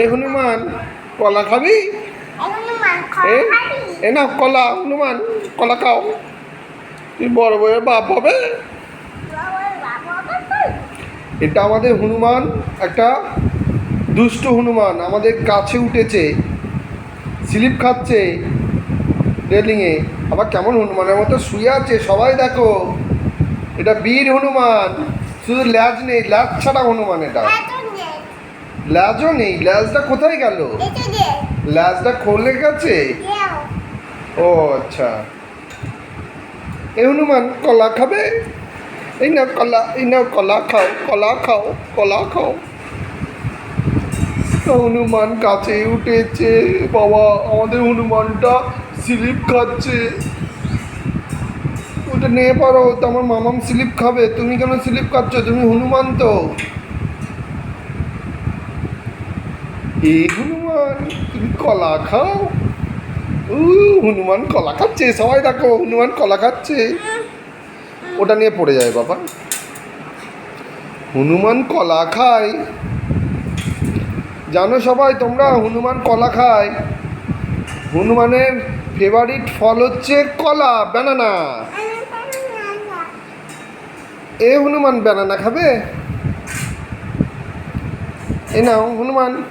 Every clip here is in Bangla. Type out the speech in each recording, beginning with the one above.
এ হনুমান কলা খাবি? এ না কলা হনুমান কলা খাও। তুই বড় বড় বাপ হবে। এটা আমাদের হনুমান একটা দুষ্ট হনুমান আমাদের কাছে উঠেছে স্লিপ খাচ্ছে রেলিংয়ে। আবার কেমন হনুমানের মতো শুয়ে আছে সবাই দেখো। এটা বীর হনুমান শুধু ল্যাজ নেই ল্যাজ ছাড়া হনুমান এটা। ল্যাজও নেই ল্যাজটা কোথায় গেল? ল্যাজটা খুলে গেছে ও আচ্ছা। এই হনুমান কলা খাবে? এই না কলা এই না কলা খাও কলা খাও কলা খাও। হনুমান কাছে উঠেছে বাবা আমাদের হনুমানটা স্লিপ খাচ্ছে। ওটা নিয়ে পারো তো আমার মামাম স্লিপ খাবে তুমি কেন স্লিপ খাচ্ছ? তুমি হনুমান তো। এই হনুমান, তুমি কলা খাও? উ হনুমান কলা খাচ্ছে, সবাই দেখো, হনুমান কলা খাচ্ছে। ওটা নিয়ে পড়ে যায় বাবা। হনুমান কলা খায়। জানো সবাই তোমরা, হনুমান কলা খায়। হনুমানের ফেভারিট ফল হচ্ছে কলা ব্যানানা এ হনুমান ব্যানানা খাবে? এ নাও, হনুমান।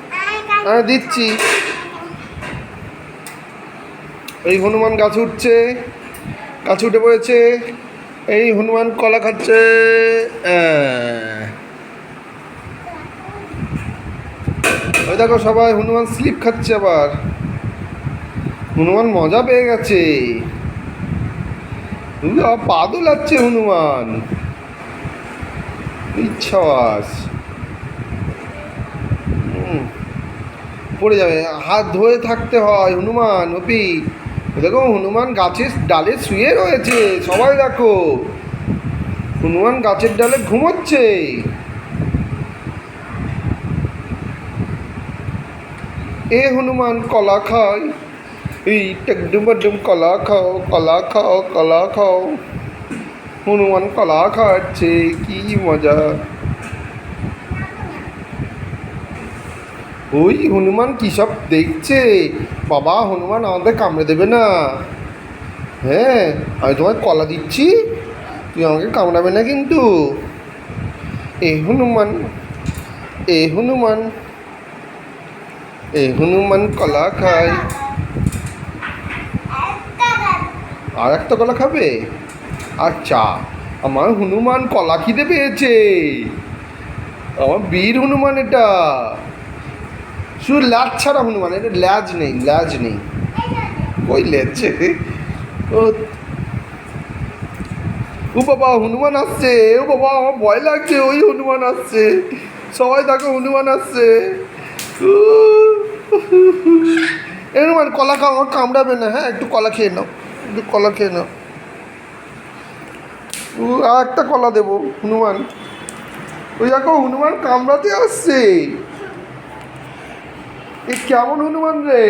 হ্যাঁ দিচ্ছি। এই হনুমান গাছ উঠছে, গাছ উঠে পড়েছে। এই হনুমান কলা খাচ্ছে। ওই দেখো সবাই, হনুমান স্লিপ খাচ্ছে আবার। হনুমান মজা পেয়ে গেছে। পা দোলাচ্ছে হনুমান। ইচ্ছাস পড়ে যাবে। হাত ধুয়ে থাকতে হয়। হনুমান ওপি দেখো হনুমান গাছের ডালে শুয়ে রয়েছে। সবাই দেখো। হনুমান গাছের ডালে ঘুমোচ্ছে। এ হনুমান, কলা খায়। এই টেকডুম ডুম, কলা খাও কলা খাও কলা খাও। হনুমান কলা খাচ্ছে, কি মজা। ওই হনুমান কী সব দেখছে? বাবা, হনুমান আমাদের কামড়ে দেবে না। হ্যাঁ আমি তোমায় কলা দিচ্ছি। তুই আমাকে কামড়াবে না কিন্তু। এ হনুমান এ হনুমান এ হনুমান কলা খায় আর একটা কলা খাবে? আচ্ছা আমার হনুমান কলা খিদে পেয়েছে। আমার বীর হনুমান এটা। শুধু ল্যাজ ছাড়া হনুমান এটা ল্যাজ নেই ল্যাজ নেই। ওই লেজছে ও ও। বাবা হনুমান আসছে ও বাবা আমার ভয় লাগছে, ওই হনুমান আসছে। সবাই দেখো হনুমান আসছে। হনুমান, কলা খাও আমার কামড়াবে না হ্যাঁ একটু কলা খেয়ে নাও, একটু কলা খেয়ে নাও। আর একটা কলা দেবো, হনুমান। ওই দেখো হনুমান কামড়াতে আসছে। এ কেমন হনুমান রে?